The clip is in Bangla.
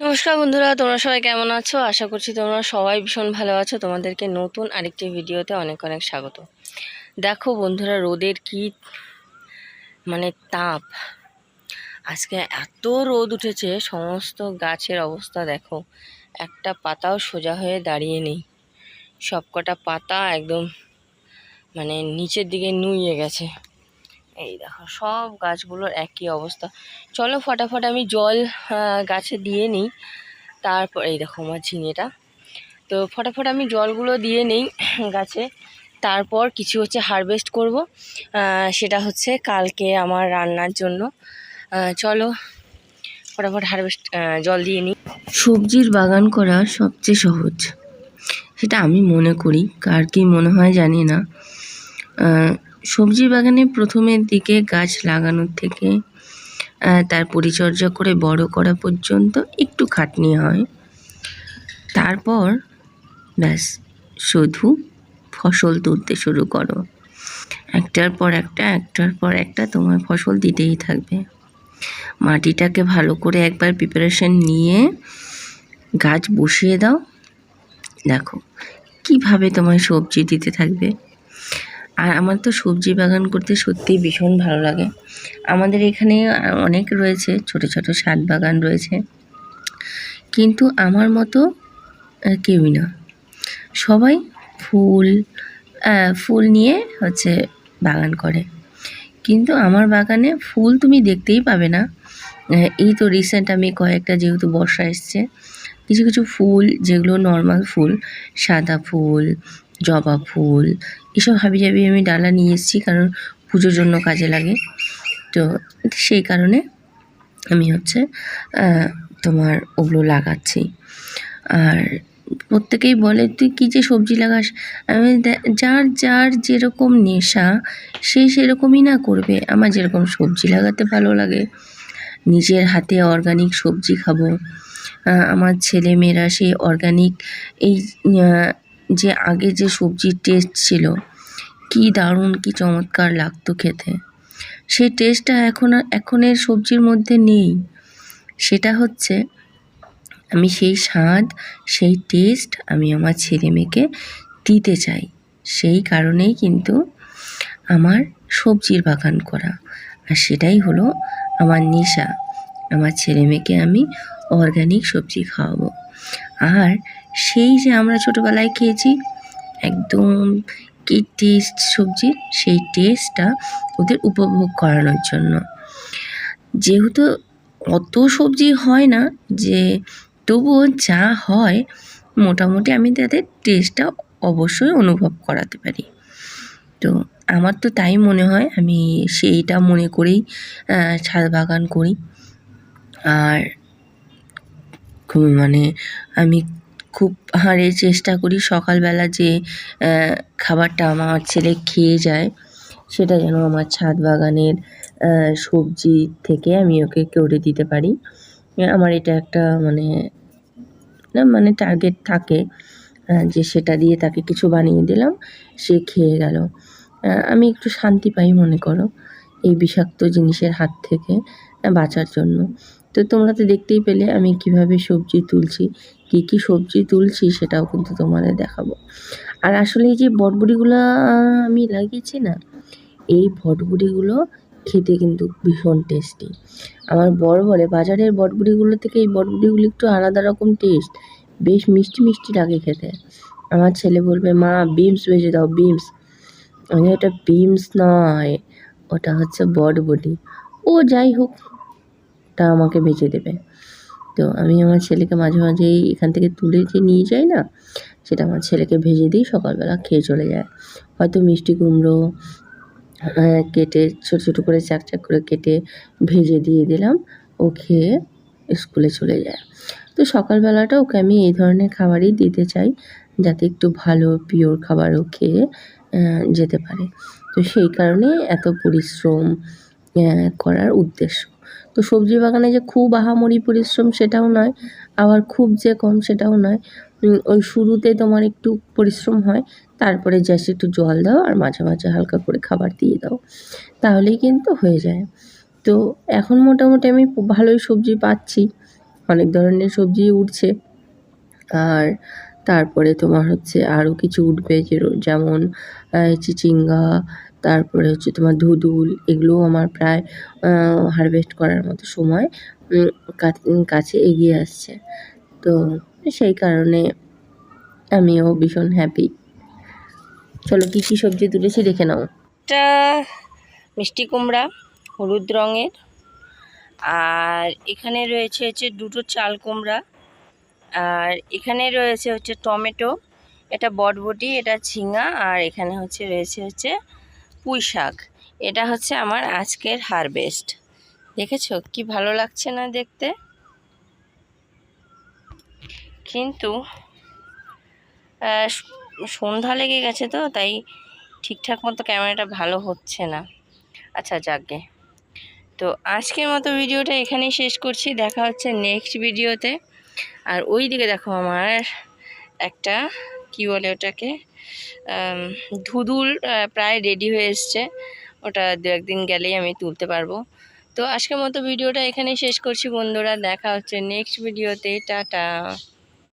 নমস্কার বন্ধুরা, তোমরা সবাই কেমন আছো? আশা করছি তোমরা সবাই ভীষণ ভালো আছো। তোমাদেরকে নতুন আরেকটি ভিডিওতে অনেক অনেক স্বাগত। দেখো বন্ধুরা, রোদের কি মানে তাপ। আজকে এত রোদ উঠেছে, সমস্ত গাছের অবস্থা দেখো। একটা পাতাও সোজা হয়ে দাঁড়িয়ে নেই। সবকটা পাতা একদম মানে নিচের দিকে নুয়ে গেছে। এই দেখো, সব গাছগুলোর একই অবস্থা। চলো ফটাফট আমি জল গাছে দিয়ে নিই। তারপর এই দেখো আমার ঝিঙেটা। তো ফটাফট আমি জলগুলো দিয়ে নেই গাছে। তারপর কিছু হচ্ছে হারভেস্ট করব। সেটা হচ্ছে কালকে আমার রান্নার জন্য। চলো ফটাফট হারভেস্ট জল দিয়ে নিই। সবজির বাগান করা সবচেয়ে সহজ। সেটা আমি মনে করি, কার কি মনে হয় জানি না। সবজি বাগানে প্রথমের দিকে গাছ লাগানোর থেকে তার পরিচর্যা করে বড় করা পর্যন্ত একটু খাটনি হয়। তারপর ব্যাস, শুধু ফসল তুলতে শুরু করো। একটার পর একটা, একটার পর একটা তোমার ফসল দিতেই থাকবে। মাটিটাকে ভালো করে একবার প্রিপারেশন নিয়ে গাছ বসিয়ে দাও। দেখো, কীভাবে তোমার সবজি দিতে থাকবে? আর আমার তো সবজি বাগান করতে সত্যিই ভীষণ ভালো লাগে। আমাদের এখানে অনেক রয়েছে, ছোট ছোট সাত বাগান রয়েছে। কিন্তু আমার মতো কেউই না। সবাই ফুল ফুল নিয়ে হচ্ছে বাগান করে। কিন্তু আমার বাগানে ফুল তুমি দেখতেই পাবে না। এই তো রিসেন্ট আমি কয়েকটা যেহেতু বর্ষা এসছে, কিছু কিছু ফুল যেগুলো নর্মাল ফুল, সাদা ফুল জবা ফুল, এসব হাবি জাবি আমি ডালা নিয়ে এসেছি কারণ পুজোর জন্য কাজে লাগে। তো সেই কারণে আমি হচ্ছে তোমার ওগুলো লাগাচ্ছি। আর প্রত্যেকেই বলে, তুই কী যে সবজি লাগাস? আমি যার যার যেরকম নেশা, সে সেরকমই না করবে। আমার যেরকম সবজি লাগাতে ভালো লাগে, নিজের হাতে অর্গানিক সবজি খাব। আমার ছেলে মেয়েরা সেই অর্গানিক এই যে আগে যে সবজির টেস্ট ছিল, কি দারুণ, কি চমৎকার লাগতো খেতে। সেই টেস্টটা এখন এখনের সবজির মধ্যে নেই। সেটা হচ্ছে, আমি সেই স্বাদ, সেই টেস্ট আমি আমার ছেলে মেয়েকে দিতে চাই। সেই কারণেই কিন্তু আমার সবজির বাগান করা। আর সেটাই হলো আমার নেশা। আমার ছেলে মেয়েকে আমি অর্গানিক সবজি খাওয়াবো। আর সেই যে আমরা ছোটোবেলায় খেয়েছি, একদম কি টেস্ট সবজির সেই টেস্টটা ওদের উপভোগ করানোর জন্য। যেহেতু অত সবজি হয় না যে তবুও যা হয়, মোটামুটি আমি তাদের টেস্টটা অবশ্যই অনুভব করাতে পারি। তো আমার তো তাই মনে হয়, আমি সেইটা মনে করেই ছাদ বাগান করি। আর মানে আমি খুব হাড়ে চেষ্টা করি সকালবেলা যে খাবারটা আমার ছেলে খেয়ে যায়, সেটা যেন আমার ছাদ বাগানের সবজি থেকে আমি ওকে করে দিতে পারি। আমার এটা একটা মানে না মানে টার্গেট থাকে যে সেটা দিয়ে তাকে কিছু বানিয়ে দিলাম, সে খেয়ে গেল। আমি একটু শান্তি পাই মনে করো, এই বিষাক্ত জিনিসের হাত থেকে বাঁচার জন্য। তো তোমরা তো দেখতেই পেলে আমি কীভাবে সবজি তুলছি, কী কী সবজি তুলছি সেটাও কিন্তু তোমাদের দেখাবো। আর আসলে এই যে বটবড়িগুলো আমি লাগিয়েছি না, এই বটবড়িগুলো খেতে কিন্তু ভীষণ টেস্টি আমার বর বলে, বাজারের বটবড়িগুলো থেকে এই বটবড়িগুলো একটু আলাদা রকম টেস্ট বেশ মিষ্টি মিষ্টি লাগে খেতে। আমার ছেলে বলবে, মা বিমস বেজে দাও বিমস আমি ওটা বিমস নয়, ওটা হচ্ছে বটবডি। ও যাই হোক তা আমাকে ভেজে দেবে। তো আমি আমার ছেলেকে মাঝে মাঝেই এখান থেকে তুলে যে নিয়ে যাই না, সেটা আমার ছেলেকে ভেজে দিই, সকালবেলা খেয়ে চলে যায়। হয়তো মিষ্টি কুমড়ো কেটে ছোটো ছোটো করে চাক চাক করে কেটে ভেজে দিয়ে দিলাম, ও খেয়ে স্কুলে চলে যায়। তো সকালবেলাটা ওকে আমি এই ধরনের খাবারই দিতে চাই, যাতে একটু ভালো পিওর খাবারও খেয়ে যেতে পারে। তো সেই কারণে এত পরিশ্রম করার উদ্দেশ্য। তো সবজি বাগানে যে খুব আহামরি পরিশ্রম সেটাও নয়, আবার খুব যে কম সেটাও নয়। ওই শুরুতে তোমার একটু পরিশ্রম হয়, তারপরে জাস্ট একটু জল দাও আর মাঝে মাঝে হালকা করে খাবার দিয়ে দাও, তাহলেই কিন্তু হয়ে যায়। তো এখন মোটামুটি আমি ভালোই সবজি পাচ্ছি, অনেক ধরনের সবজি উঠছে। আর তারপরে তোমার হচ্ছে আরও কিছু উঠবে যেমন চিচিঙ্গা, তারপরে হচ্ছে তোমার ধুদুল এগুলোও আমার প্রায় হারভেস্ট করার মতো সময় কাছে এগিয়ে আসছে। তো সেই কারণে আমিও ভীষণ হ্যাপি চলো কী কী সবজি তুলেছি দেখে নাও। একটা মিষ্টি কুমড়া, হলুদ রঙের, আর এখানে রয়েছে হচ্ছে দুটো চাল কুমড়া। আর এখানে রয়েছে হচ্ছে টমেটো, এটা বটবটি, এটা ঝিঙা, আর এখানে হচ্ছে রয়েছে হচ্ছে পুঁই শাক। এটা হচ্ছে আমার আজকের হারভেস্ট দেখেছ? কি ভালো লাগছে না দেখতে? কিন্তু সন্ধ্যা লেগে গেছে তো, তাই ঠিকঠাক মতো ক্যামেরাটা ভালো হচ্ছে না। আচ্ছা যাকগে তো আজকের মতো ভিডিওটা এখানেই শেষ করছি। দেখা হচ্ছে নেক্সট ভিডিওতে আর ওই দিকে দেখো আমার একটা, কি বলে ওটাকে ধুদুল প্রায় রেডি হয়ে এসছে। ওটা দু একদিন গেলেই আমি তুলতে পারব। তো আজকের মতো ভিডিওটা এখানেই শেষ করছি বন্ধুরা। দেখা হচ্ছে নেক্সট ভিডিওতে টাটা।